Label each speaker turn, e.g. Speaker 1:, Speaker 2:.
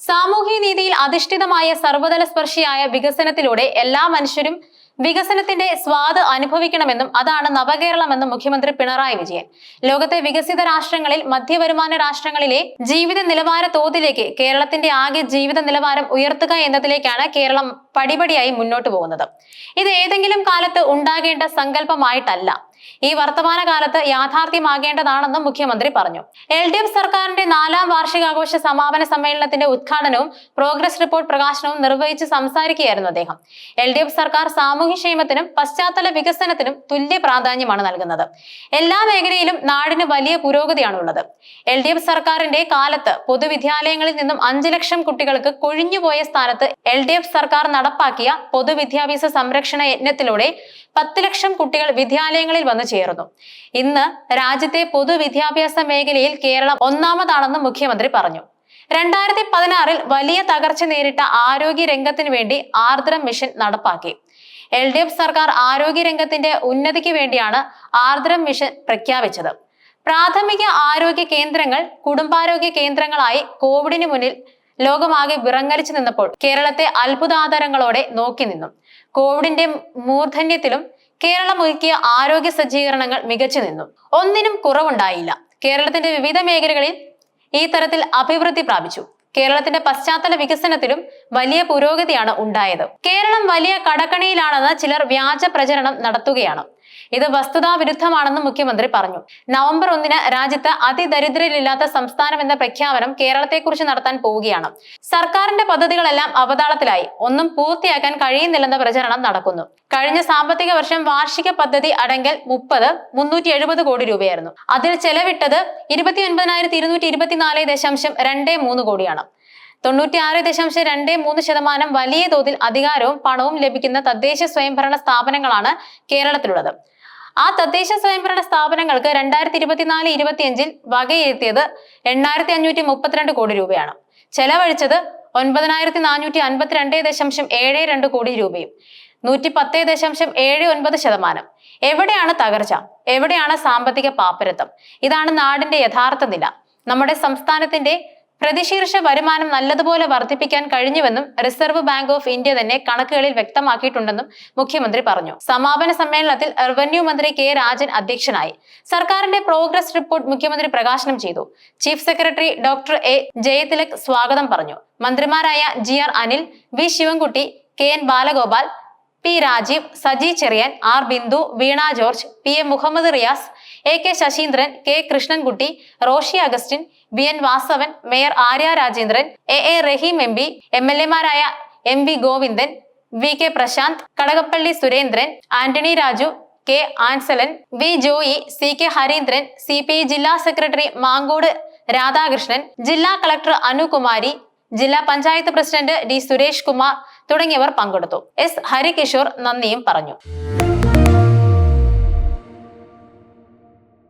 Speaker 1: സാമൂഹ്യ നീതിയിൽ അധിഷ്ഠിതമായ സർവതല സ്പർശിയായ വികസനത്തിലൂടെ എല്ലാ മനുഷ്യരും വികസനത്തിന്റെ സ്വാദ് അനുഭവിക്കണമെന്നും അതാണ് നവകേരളമെന്നും മുഖ്യമന്ത്രി പിണറായി വിജയൻ. ലോകത്തെ വികസിത രാഷ്ട്രങ്ങളിൽ മധ്യവരുമാന രാഷ്ട്രങ്ങളിലെ ജീവിത നിലവാര തോതിലേക്ക് കേരളത്തിന്റെ ആകെ ജീവിത നിലവാരം ഉയർത്തുക എന്നതിലേക്കാണ് കേരളം പടിപടിയായി മുന്നോട്ട് പോകുന്നത്. ഇത് ഏതെങ്കിലും കാലത്ത് ഉണ്ടാകേണ്ട സങ്കല്പമായിട്ടല്ല. ഈ വർത്തമാന കാലത്ത് യാഥാർത്ഥ്യമാകേണ്ടതാണെന്നും മുഖ്യമന്ത്രി പറഞ്ഞു. എൽ ഡി എഫ് സർക്കാരിന്റെ നാലാം വാർഷികാഘോഷ സമാപന സമ്മേളനത്തിന്റെ ഉദ്ഘാടനവും പ്രോഗ്രസ് റിപ്പോർട്ട് പ്രകാശനവും നിർവഹിച്ച് സംസാരിക്കുകയായിരുന്നു അദ്ദേഹം. എൽ ഡി എഫ് സർക്കാർ സാമൂഹ്യക്ഷേമത്തിനും പശ്ചാത്തല വികസനത്തിനും തുല്യ പ്രാധാന്യമാണ് നൽകുന്നത്. എല്ലാ മേഖലയിലും നാടിന് വലിയ പുരോഗതിയാണുള്ളത്. എൽ ഡി എഫ് സർക്കാരിന്റെ കാലത്ത് പൊതുവിദ്യാലയങ്ങളിൽ നിന്നും അഞ്ചു ലക്ഷം കുട്ടികൾക്ക് കൊഴിഞ്ഞുപോയ സ്ഥാനത്ത് എൽ ഡി എഫ് സർക്കാർ നടപ്പാക്കിയ പൊതുവിദ്യാഭ്യാസ സംരക്ഷണ യജ്ഞത്തിലൂടെ പത്ത് ലക്ഷം കുട്ടികൾ വിദ്യാലയങ്ങളിൽ വന്നു ചേർന്നു. ഇന്ന് രാജ്യത്തെ പൊതുവിദ്യാഭ്യാസ മേഖലയിൽ കേരളം ഒന്നാമതാണെന്ന് മുഖ്യമന്ത്രി പറഞ്ഞു. രണ്ടായിരത്തി പതിനാറിൽ വലിയ തകർച്ച നേരിട്ട ആരോഗ്യ രംഗത്തിന് വേണ്ടി ആർദ്രം മിഷൻ നടപ്പാക്കി. എൽ ഡി എഫ് സർക്കാർ ആരോഗ്യ രംഗത്തിന്റെ ഉന്നതിക്ക് വേണ്ടിയാണ് ആർദ്രം മിഷൻ പ്രഖ്യാപിച്ചത്. പ്രാഥമിക ആരോഗ്യ കേന്ദ്രങ്ങൾ കുടുംബാരോഗ്യ കേന്ദ്രങ്ങളായി കോവിഡിന് മുന്നിൽ ലോകമാകെ വിറങ്ങലിച്ചു നിന്നപ്പോൾ കേരളത്തെ അത്ഭുതാധാരങ്ങളോടെ നോക്കി നിന്നു. കോവിഡിന്റെ മൂർധന്യത്തിലും കേരളം ഒരുക്കിയ ആരോഗ്യ സജ്ജീകരണങ്ങൾ മികച്ചു നിന്നു. ഒന്നിനും കുറവുണ്ടായില്ല. കേരളത്തിന്റെ വിവിധ മേഖലകളിൽ ഈ തരത്തിൽ അഭിവൃദ്ധി പ്രാപിച്ചു. കേരളത്തിന്റെ പശ്ചാത്തല വികസനത്തിലും വലിയ പുരോഗതിയാണ് ഉണ്ടായത്. കേരളം വലിയ കടക്കണിയിലാണെന്ന് ചിലർ വ്യാജ പ്രചരണം നടത്തുകയാണ്. ഇത് വസ്തുതാ വിരുദ്ധമാണെന്ന് മുഖ്യമന്ത്രി പറഞ്ഞു. നവംബർ ഒന്നിന് രാജ്യത്ത് അതിദരിദ്രരില്ലാത്ത സംസ്ഥാനം എന്ന പ്രഖ്യാപനം കേരളത്തെക്കുറിച്ച് നടത്താൻ പോവുകയാണ്. സർക്കാരിന്റെ പദ്ധതികളെല്ലാം അവതാളത്തിലായി. ഒന്നും പൂർത്തിയാക്കാൻ കഴിയുന്നില്ലെന്ന പ്രചരണം നടക്കുന്നു. കഴിഞ്ഞ സാമ്പത്തിക വർഷം വാർഷിക പദ്ധതി അടങ്കൽ മുപ്പത് മുന്നൂറ്റി എഴുപത് കോടി രൂപയായിരുന്നു. അതിൽ ചെലവിട്ടത് ഇരുപത്തി ഒൻപതിനായിരത്തി ഇരുന്നൂറ്റി ഇരുപത്തിനാല് ദശാംശം രണ്ട് മൂന്ന് കോടിയാണ്. തൊണ്ണൂറ്റിയാറ് ദശാംശം രണ്ട് മൂന്ന് ശതമാനം വലിയ തോതിൽ അധികാരവും പണവും ലഭിക്കുന്ന തദ്ദേശ സ്വയംഭരണ സ്ഥാപനങ്ങളാണ് കേരളത്തിലുള്ളത്. ആ തദ്ദേശ സ്വയംഭരണ സ്ഥാപനങ്ങൾക്ക് രണ്ടായിരത്തി ഇരുപത്തിനാല് ഇരുപത്തിയഞ്ചിൽ വകയിരുത്തിയത് എണ്ണായിരത്തി അഞ്ഞൂറ്റി മുപ്പത്തിരണ്ട് കോടി രൂപയാണ്. ചെലവഴിച്ചത് ഒൻപതിനായിരത്തി നാനൂറ്റി അൻപത്തിരണ്ട് ദശാംശം ഏഴ് രണ്ട് കോടി രൂപയും നൂറ്റി പത്ത് ദശാംശം ഏഴ് ഒൻപത് ശതമാനം. എവിടെയാണ് തകർച്ച? എവിടെയാണ് സാമ്പത്തിക പാപ്പരത്വം ഇതാണ് നാടിന്റെ യഥാർത്ഥ നില. നമ്മുടെ സംസ്ഥാനത്തിന്റെ പ്രതിശീർഷ വരുമാനം നല്ലതുപോലെ വർദ്ധിപ്പിക്കാൻ കഴിഞ്ഞുവെന്നും റിസർവ് ബാങ്ക് ഓഫ് ഇന്ത്യ തന്നെ കണക്കുകളിൽ വ്യക്തമാക്കിയിട്ടുണ്ടെന്നും മുഖ്യമന്ത്രി പറഞ്ഞു. സമാപന സമ്മേളനത്തിൽ റവന്യൂ മന്ത്രി കെ രാജൻ അധ്യക്ഷനായി. സർക്കാരിന്റെ പ്രോഗ്രസ് റിപ്പോർട്ട് മുഖ്യമന്ത്രി പ്രകാശനം ചെയ്തു. Chief secretary doctor A Jayathilak സ്വാഗതം പറഞ്ഞു. മന്ത്രിമാരായ G R Anil V Sivankutty K N Balagopal P Rajeev Saji Cherian R Bindu Veena George P M Muhammad Riyas A K Saseendran K Krishnankutty Roshi Augustine B N Vasavan mayor Arya Rajendran A A Rahim M P M L എമാരായ M V Govindan V K Prashanth Kadakampally Surendran Antony Raju K Ansalan V Joy C K Hareendran C P I ജില്ലാ secretary Mancode Radhakrishnan ജില്ലാ collector Anukumari ജില്ലാ panchayat president D Suresh Kumar തുടങ്ങിയവർ പങ്കെടുത്തു. S Harikishore നന്ദിയും പറഞ്ഞു.